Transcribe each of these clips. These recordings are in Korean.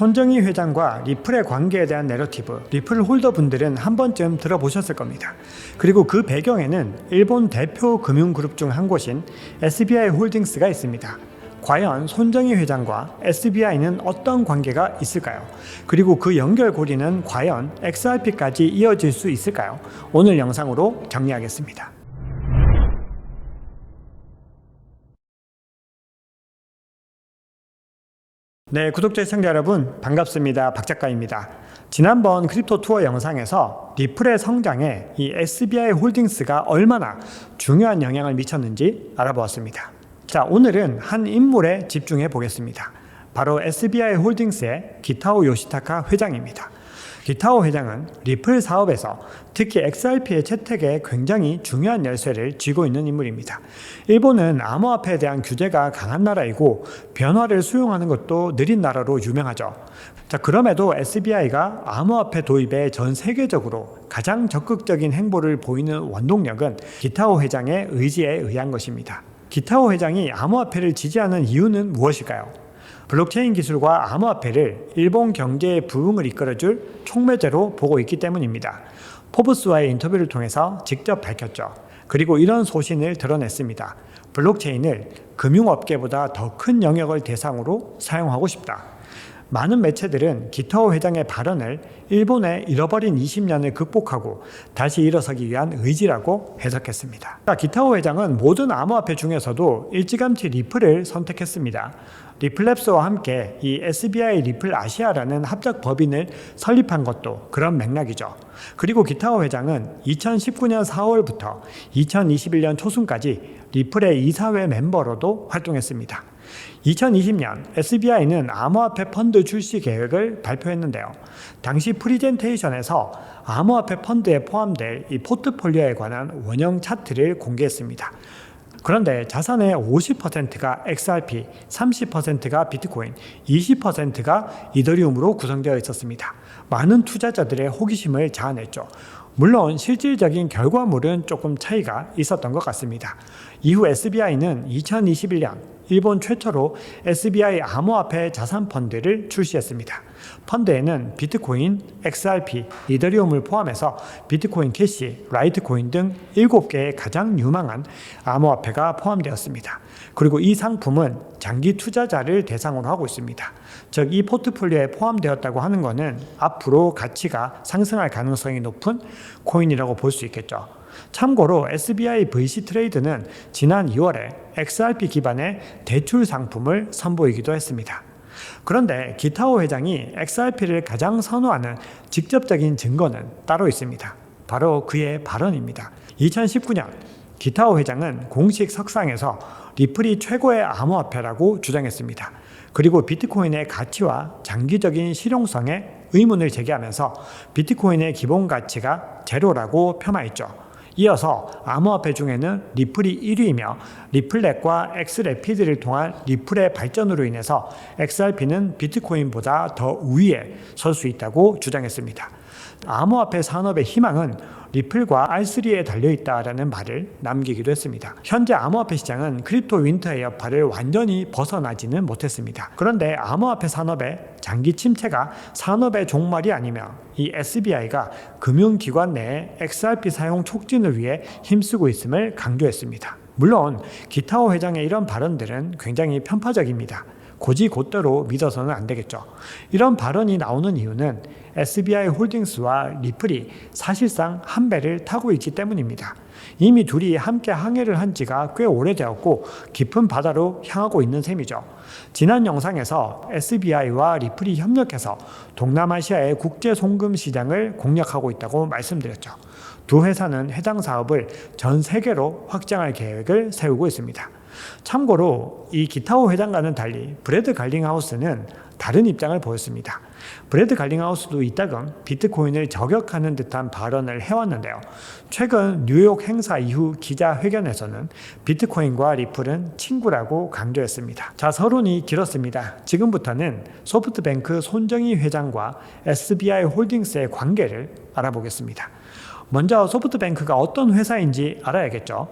손정희 회장과 리플의 관계에 대한 내러티브, 리플 홀더 분들은 한 번쯤 들어보셨을 겁니다. 그리고 그 배경에는 일본 대표 금융그룹 중 한 곳인 SBI 홀딩스가 있습니다. 과연 손정희 회장과 SBI는 어떤 관계가 있을까요? 그리고 그 연결고리는 과연 XRP까지 이어질 수 있을까요? 오늘 영상으로 정리하겠습니다. 네, 구독자 시청자 여러분 반갑습니다. 박 작가입니다. 지난번 크립토 투어 영상에서 리플의 성장에 이 SBI 홀딩스가 얼마나 중요한 영향을 미쳤는지 알아보았습니다. 자, 오늘은 한 인물에 집중해 보겠습니다. 바로 SBI 홀딩스의 기타오 요시타카 회장입니다. 기타오 회장은 리플 사업에서 특히 XRP의 채택에 굉장히 중요한 열쇠를 쥐고 있는 인물입니다. 일본은 암호화폐에 대한 규제가 강한 나라이고 변화를 수용하는 것도 느린 나라로 유명하죠. 자, 그럼에도 SBI가 암호화폐 도입에 전 세계적으로 가장 적극적인 행보를 보이는 원동력은 기타오 회장의 의지에 의한 것입니다. 기타오 회장이 암호화폐를 지지하는 이유는 무엇일까요? 블록체인 기술과 암호화폐를 일본 경제의 부흥을 이끌어줄 촉매제로 보고 있기 때문입니다. 포브스와의 인터뷰를 통해서 직접 밝혔죠. 그리고 이런 소신을 드러냈습니다. 블록체인을 금융업계보다 더 큰 영역을 대상으로 사용하고 싶다. 많은 매체들은 기타오 회장의 발언을 일본의 잃어버린 20년을 극복하고 다시 일어서기 위한 의지라고 해석했습니다. 기타오 회장은 모든 암호화폐 중에서도 일찌감치 리플을 선택했습니다. 리플랩스와 함께 이 SBI 리플 아시아라는 합작 법인을 설립한 것도 그런 맥락이죠. 그리고 기타오 회장은 2019년 4월부터 2021년 초순까지 리플의 이사회 멤버로도 활동했습니다. 2020년 SBI는 암호화폐 펀드 출시 계획을 발표했는데요. 당시 프리젠테이션에서 암호화폐 펀드에 포함될 이 포트폴리오에 관한 원형 차트를 공개했습니다. 그런데 자산의 50%가 XRP, 30%가 비트코인, 20%가 이더리움으로 구성되어 있었습니다. 많은 투자자들의 호기심을 자아냈죠. 물론 실질적인 결과물은 조금 차이가 있었던 것 같습니다. 이후 SBI는 2021년 일본 최초로 SBI 암호화폐 자산 펀드를 출시했습니다. 펀드에는 비트코인, XRP, 이더리움을 포함해서 비트코인 캐시, 라이트코인 등 7개의 가장 유망한 암호화폐가 포함되었습니다. 그리고 이 상품은 장기 투자자를 대상으로 하고 있습니다. 즉, 이 포트폴리오에 포함되었다고 하는 것은 앞으로 가치가 상승할 가능성이 높은 코인이라고 볼 수 있겠죠. 참고로 SBI VC 트레이드는 지난 2월에 XRP 기반의 대출 상품을 선보이기도 했습니다. 그런데 기타오 회장이 XRP를 가장 선호하는 직접적인 증거는 따로 있습니다. 바로 그의 발언입니다. 2019년 기타오 회장은 공식 석상에서 리플이 최고의 암호화폐라고 주장했습니다. 그리고 비트코인의 가치와 장기적인 실용성에 의문을 제기하면서 비트코인의 기본 가치가 제로라고 폄하했죠. 이어서 암호화폐 중에는 리플이 1위이며 리플렛과 엑스레피드를 통한 리플의 발전으로 인해서 XRP는 비트코인보다 더 우위에 설 수 있다고 주장했습니다. 암호화폐 산업의 희망은 리플과 R3에 달려있다라는 말을 남기기도 했습니다. 현재 암호화폐 시장은 크립토 윈터의 여파를 완전히 벗어나지는 못했습니다. 그런데 암호화폐 산업의 장기 침체가 산업의 종말이 아니며 이 SBI가 금융기관 내에 XRP 사용 촉진을 위해 힘쓰고 있음을 강조했습니다. 물론 기타오 회장의 이런 발언들은 굉장히 편파적입니다. 고지 곧대로 믿어서는 안 되겠죠. 이런 발언이 나오는 이유는 SBI 홀딩스와 리플이 사실상 한 배를 타고 있기 때문입니다. 이미 둘이 함께 항해를 한 지가 꽤 오래되었고 깊은 바다로 향하고 있는 셈이죠. 지난 영상에서 SBI와 리플이 협력해서 동남아시아의 국제 송금 시장을 공략하고 있다고 말씀드렸죠. 두 회사는 해당 사업을 전 세계로 확장할 계획을 세우고 있습니다. 참고로 이 기타오 회장과는 달리 브래드 갈링하우스는 다른 입장을 보였습니다. 브래드 갈링하우스도 이따금 비트코인을 저격하는 듯한 발언을 해왔는데요. 최근 뉴욕 행사 이후 기자회견에서는 비트코인과 리플은 친구라고 강조했습니다. 자, 서론이 길었습니다. 지금부터는 소프트뱅크 손정희 회장과 SBI 홀딩스의 관계를 알아보겠습니다. 먼저 소프트뱅크가 어떤 회사인지 알아야겠죠.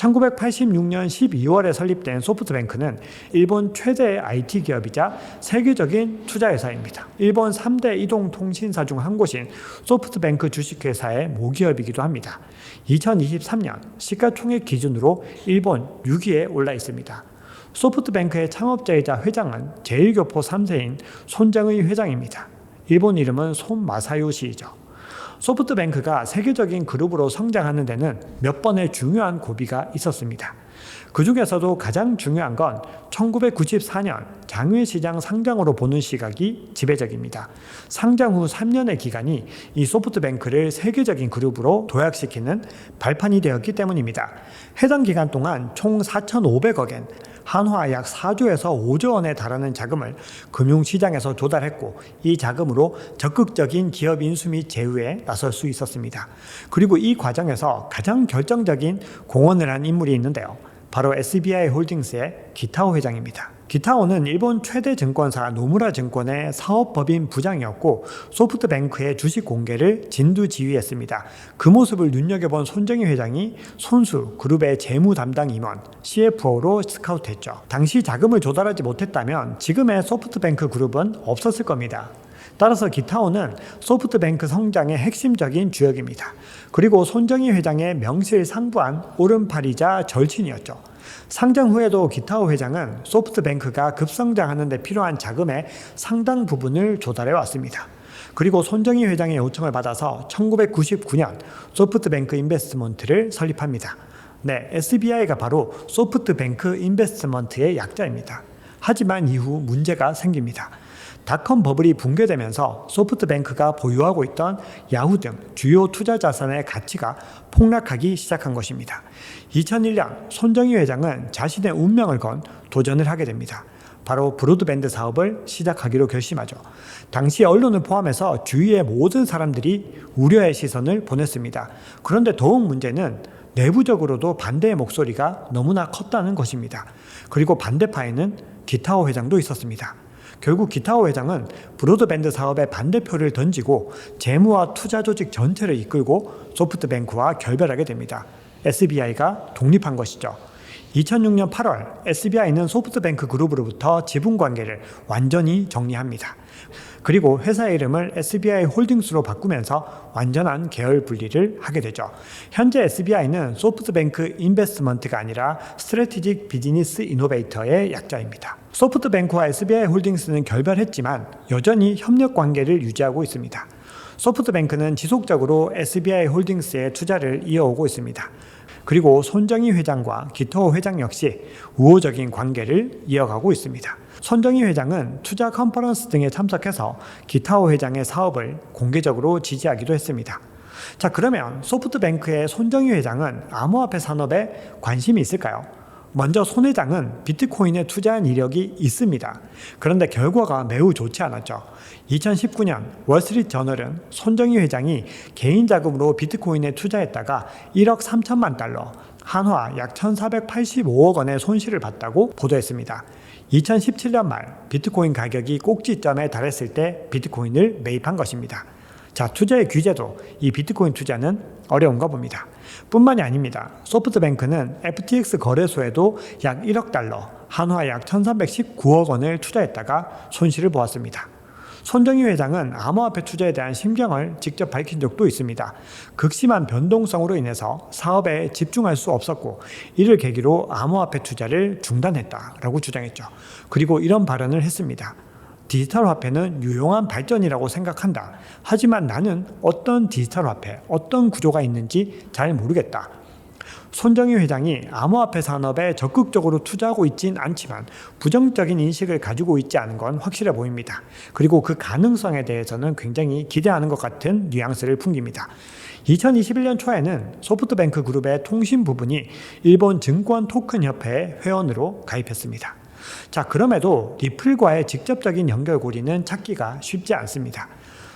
1986년 12월에 설립된 소프트뱅크는 일본 최대 IT 기업이자 세계적인 투자회사입니다. 일본 3대 이동 통신사 중 한 곳인 소프트뱅크 주식회사의 모기업이기도 합니다. 2023년 시가총액 기준으로 일본 6위에 올라 있습니다. 소프트뱅크의 창업자이자 회장은 제1교포 3세인 손정의 회장입니다. 일본 이름은 손마사요 씨이죠. 소프트뱅크가 세계적인 그룹으로 성장하는 데는 몇 번의 중요한 고비가 있었습니다. 그 중에서도 가장 중요한 건 1994년 장외시장 상장으로 보는 시각이 지배적입니다. 상장 후 3년의 기간이 이 소프트뱅크를 세계적인 그룹으로 도약시키는 발판이 되었기 때문입니다. 해당 기간 동안 총 4,500억엔 한화 약 4조에서 5조 원에 달하는 자금을 금융시장에서 조달했고 이 자금으로 적극적인 기업 인수 및 제휴에 나설 수 있었습니다. 그리고 이 과정에서 가장 결정적인 공헌을 한 인물이 있는데요. 바로 SBI 홀딩스의 기타오 회장입니다. 기타오는 일본 최대 증권사 노무라 증권의 사업법인 부장이었고 소프트뱅크의 주식 공개를 진두지휘했습니다. 그 모습을 눈여겨본 손정희 회장이 손수 그룹의 재무 담당 임원 CFO로 스카우트했죠. 당시 자금을 조달하지 못했다면 지금의 소프트뱅크 그룹은 없었을 겁니다. 따라서 기타오는 소프트뱅크 성장의 핵심적인 주역입니다. 그리고 손정희 회장의 명실상부한 오른팔이자 절친이었죠. 상장 후에도 기타오 회장은 소프트뱅크가 급성장하는 데 필요한 자금의 상당 부분을 조달해 왔습니다. 그리고 손정희 회장의 요청을 받아서 1999년 소프트뱅크 인베스트먼트를 설립합니다. 네, SBI가 바로 소프트뱅크 인베스트먼트의 약자입니다. 하지만 이후 문제가 생깁니다. 닷컴 버블이 붕괴되면서 소프트뱅크가 보유하고 있던 야후 등 주요 투자 자산의 가치가 폭락하기 시작한 것입니다. 2001년 손정희 회장은 자신의 운명을 건 도전을 하게 됩니다. 바로 브로드밴드 사업을 시작하기로 결심하죠. 당시 언론을 포함해서 주위의 모든 사람들이 우려의 시선을 보냈습니다. 그런데 더욱 문제는 내부적으로도 반대의 목소리가 너무나 컸다는 것입니다. 그리고 반대파에는 기타오 회장도 있었습니다. 결국 기타오 회장은 브로드밴드 사업의 반대표를 던지고 재무와 투자 조직 전체를 이끌고 소프트뱅크와 결별하게 됩니다. SBI가 독립한 것이죠. 2006년 8월 SBI는 소프트뱅크 그룹으로부터 지분 관계를 완전히 정리합니다. 그리고 회사 이름을 SBI 홀딩스로 바꾸면서 완전한 계열 분리를 하게 되죠. 현재 SBI는 소프트뱅크 인베스트먼트가 아니라 스트래티직 비즈니스 이노베이터의 약자입니다. 소프트뱅크와 SBI 홀딩스는 결별했지만 여전히 협력 관계를 유지하고 있습니다. 소프트뱅크는 지속적으로 SBI 홀딩스에 투자를 이어오고 있습니다. 그리고 손정희 회장과 기토 회장 역시 우호적인 관계를 이어가고 있습니다. 손정희 회장은 투자 컨퍼런스 등에 참석해서 기타오 회장의 사업을 공개적으로 지지하기도 했습니다. 자, 그러면 소프트뱅크의 손정희 회장은 암호화폐 산업에 관심이 있을까요? 먼저 손 회장은 비트코인에 투자한 이력이 있습니다. 그런데 결과가 매우 좋지 않았죠. 2019년 월스트리트 저널은 손정희 회장이 개인 자금으로 비트코인에 투자했다가 1억 3천만 달러, 한화 약 1,485억 원의 손실을 봤다고 보도했습니다. 2017년 말 비트코인 가격이 꼭지점에 달했을 때 비트코인을 매입한 것입니다. 자, 투자의 규제도 이 비트코인 투자는 어려운가 봅니다. 뿐만이 아닙니다. 소프트뱅크는 FTX 거래소에도 약 1억 달러, 한화 약 1319억 원을 투자했다가 손실을 보았습니다. 손정희 회장은 암호화폐 투자에 대한 심경을 직접 밝힌 적도 있습니다. 극심한 변동성으로 인해서 사업에 집중할 수 없었고 이를 계기로 암호화폐 투자를 중단했다라고 주장했죠. 그리고 이런 발언을 했습니다. 디지털 화폐는 유용한 발전이라고 생각한다. 하지만 나는 어떤 디지털 화폐, 어떤 구조가 있는지 잘 모르겠다. 손정희 회장이 암호화폐 산업에 적극적으로 투자하고 있진 않지만 부정적인 인식을 가지고 있지 않은 건 확실해 보입니다. 그리고 그 가능성에 대해서는 굉장히 기대하는 것 같은 뉘앙스를 풍깁니다. 2021년 초에는 소프트뱅크 그룹의 통신 부분이 일본 증권 토큰 협회의 회원으로 가입했습니다. 자, 그럼에도 리플과의 직접적인 연결고리는 찾기가 쉽지 않습니다.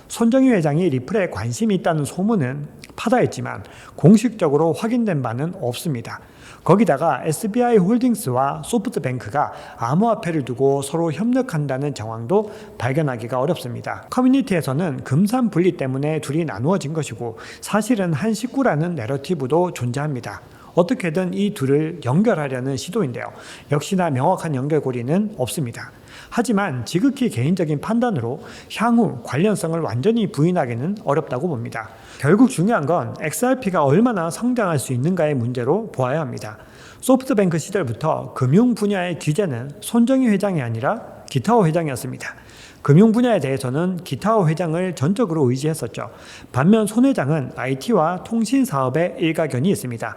손정희 회장이 리플에 관심이 있다는 소문은 파다했지만 공식적으로 확인된 바는 없습니다. 거기다가 SBI 홀딩스와 소프트뱅크가 암호화폐를 두고 서로 협력한다는 정황도 발견하기가 어렵습니다. 커뮤니티에서는 금산 분리 때문에 둘이 나누어진 것이고 사실은 한 식구라는 내러티브도 존재합니다. 어떻게든 이 둘을 연결하려는 시도인데요. 역시나 명확한 연결고리는 없습니다. 하지만 지극히 개인적인 판단으로 향후 관련성을 완전히 부인하기는 어렵다고 봅니다. 결국 중요한 건 XRP가 얼마나 성장할 수 있는가의 문제로 보아야 합니다. 소프트뱅크 시절부터 금융 분야의 규제는 손정희 회장이 아니라 기타오 회장이었습니다. 금융 분야에 대해서는 기타오 회장을 전적으로 의지했었죠. 반면 손 회장은 IT와 통신 사업에 일가견이 있습니다.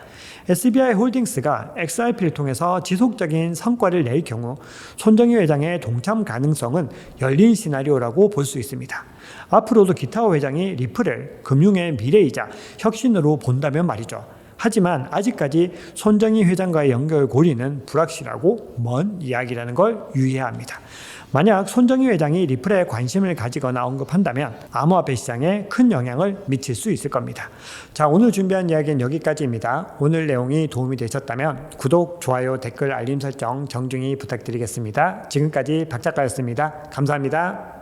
SBI 홀딩스가 XRP를 통해서 지속적인 성과를 낼 경우 손정희 회장의 동참 가능성은 열린 시나리오라고 볼 수 있습니다. 앞으로도 기타오 회장이 리플을 금융의 미래이자 혁신으로 본다면 말이죠. 하지만 아직까지 손정희 회장과의 연결고리는 불확실하고 먼 이야기라는 걸 유의해야 합니다. 만약 손정희 회장이 리플에 관심을 가지거나 언급한다면 암호화폐 시장에 큰 영향을 미칠 수 있을 겁니다. 자, 오늘 준비한 이야기는 여기까지입니다. 오늘 내용이 도움이 되셨다면 구독, 좋아요, 댓글, 알림 설정 정중히 부탁드리겠습니다. 지금까지 박 작가였습니다. 감사합니다.